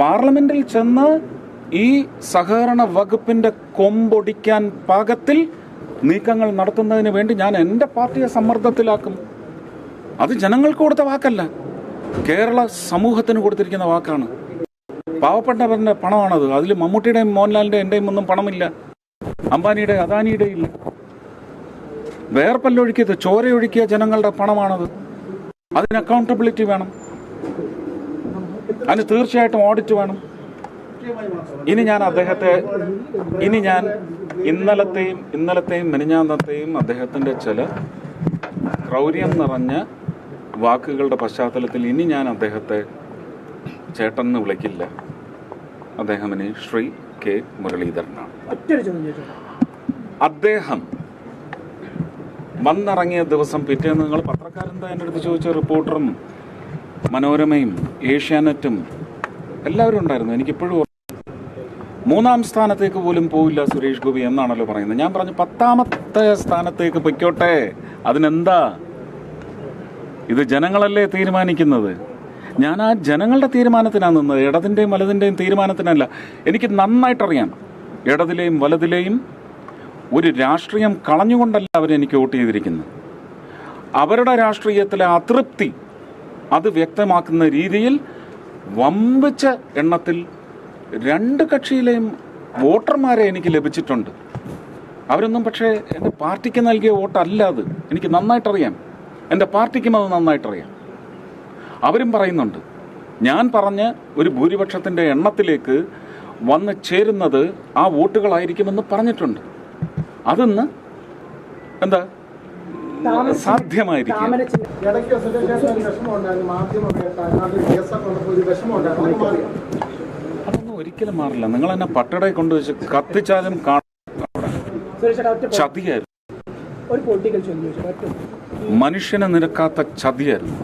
പാർലമെന്റിൽ ചെന്ന് ഈ സഹകരണ വകുപ്പിന്റെ കൊമ്പൊടിക്കാൻ പാകത്തിൽ നീക്കങ്ങൾ നടത്തുന്നതിന് വേണ്ടി ഞാൻ എന്റെ പാർട്ടിയെ സമ്മർദ്ദത്തിലാക്കും. അത് ജനങ്ങൾക്ക് കൊടുത്ത വാക്കല്ല. കേരള സമൂഹത്തിന് കൊടുത്തിരിക്കുന്ന വാക്കാണ്. പാവപ്പെട്ടവരുടെ പണമാണത്. അതിൽ മമ്മൂട്ടിയുടെയും മോഹൻലാലിന്റെ എന്റെയും ഒന്നും പണമില്ല. അംബാനിയുടെ അദാനിയുടെ ഇല്ല. വേർപ്പല്ലൊഴുക്കിയത് ചോരയൊഴുക്കിയ ജനങ്ങളുടെ പണമാണത്. അതിന് അക്കൗണ്ടബിലിറ്റി വേണം. അതിന് തീർച്ചയായിട്ടും ഓഡിറ്റ് വേണം. ഇനി ഞാൻ അദ്ദേഹത്തെ ഇനി ഞാൻ ഇന്നലത്തെയും ഇന്നലത്തെയും മെനിഞ്ഞാന്നത്തെയും അദ്ദേഹത്തിന്റെ ചില ക്രൗര്യം നിറഞ്ഞ വാക്കുകളുടെ പശ്ചാത്തലത്തിൽ ഇനി ഞാൻ അദ്ദേഹത്തെ ചേട്ടൻ എന്ന് വിളിക്കില്ല. അദ്ദേഹം ഇനി ശ്രീ കെ മുരളീധരനാണ്. അദ്ദേഹം വന്നിറങ്ങിയ ദിവസം പിറ്റേന്ന് നിങ്ങൾ പത്രക്കാരെന്താ എന്റെ അടുത്ത് ചോദിച്ച റിപ്പോർട്ടറും മനോരമയും ഏഷ്യാനെറ്റും എല്ലാവരും ഉണ്ടായിരുന്നു. എനിക്കിപ്പോഴും. മൂന്നാം സ്ഥാനത്തേക്ക് പോലും പോവില്ല സുരേഷ് ഗോപി എന്നാണല്ലോ പറയുന്നത്. ഞാൻ പറഞ്ഞു പത്താമത്തെ സ്ഥാനത്തേക്ക് പൊയ്ക്കോട്ടെ. അതിനെന്താ? ഇത് ജനങ്ങളല്ലേ തീരുമാനിക്കുന്നത്? ഞാൻ ആ ജനങ്ങളുടെ തീരുമാനത്തിനാണ് നിന്നത്. ഇടതിന്റെയും വലതിന്റെയും തീരുമാനത്തിനല്ല. എനിക്ക് നന്നായിട്ടറിയാം. ഇടതിലെയും വലതിലെയും ഒരു രാഷ്ട്രീയം കളഞ്ഞുകൊണ്ടല്ല അവരെനിക്ക് വോട്ട് ചെയ്തിരിക്കുന്നത്. അവരുടെ രാഷ്ട്രീയത്തിലെ അതൃപ്തി അത് വ്യക്തമാക്കുന്ന രീതിയിൽ വമ്പിച്ച എണ്ണത്തിൽ രണ്ട് കക്ഷിയിലെയും വോട്ടർമാരെ എനിക്ക് ലഭിച്ചിട്ടുണ്ട്. അവരൊന്നും പക്ഷേ എന്റെ പാർട്ടിക്ക് നൽകിയ വോട്ടല്ല അത്. എനിക്ക് നന്നായിട്ടറിയാം. എന്റെ പാർട്ടിക്കും അത് നന്നായിട്ടറിയാം. അവരും പറയുന്നുണ്ട് ഞാൻ പറഞ്ഞ ഒരു ഭൂരിപക്ഷത്തിന്റെ എണ്ണത്തിലേക്ക് വന്ന് ചേരുന്നത് ആ വോട്ടുകളായിരിക്കുമെന്ന് പറഞ്ഞിട്ടുണ്ട്. അതിന്ന്? എന്താ? സാധ്യമായിരിക്കും. അതൊന്നും ഒരിക്കലും മാറില്ല. നിങ്ങൾ എന്നെ പട്ടടയിൽ കൊണ്ടുവച്ച് കത്തിച്ചാലും കാണും സുരേഷ് ചേട്ടാ ചതിയായിരുന്നു. മനുഷ്യന് നിരക്കാത്ത ചതിയായിരുന്നു.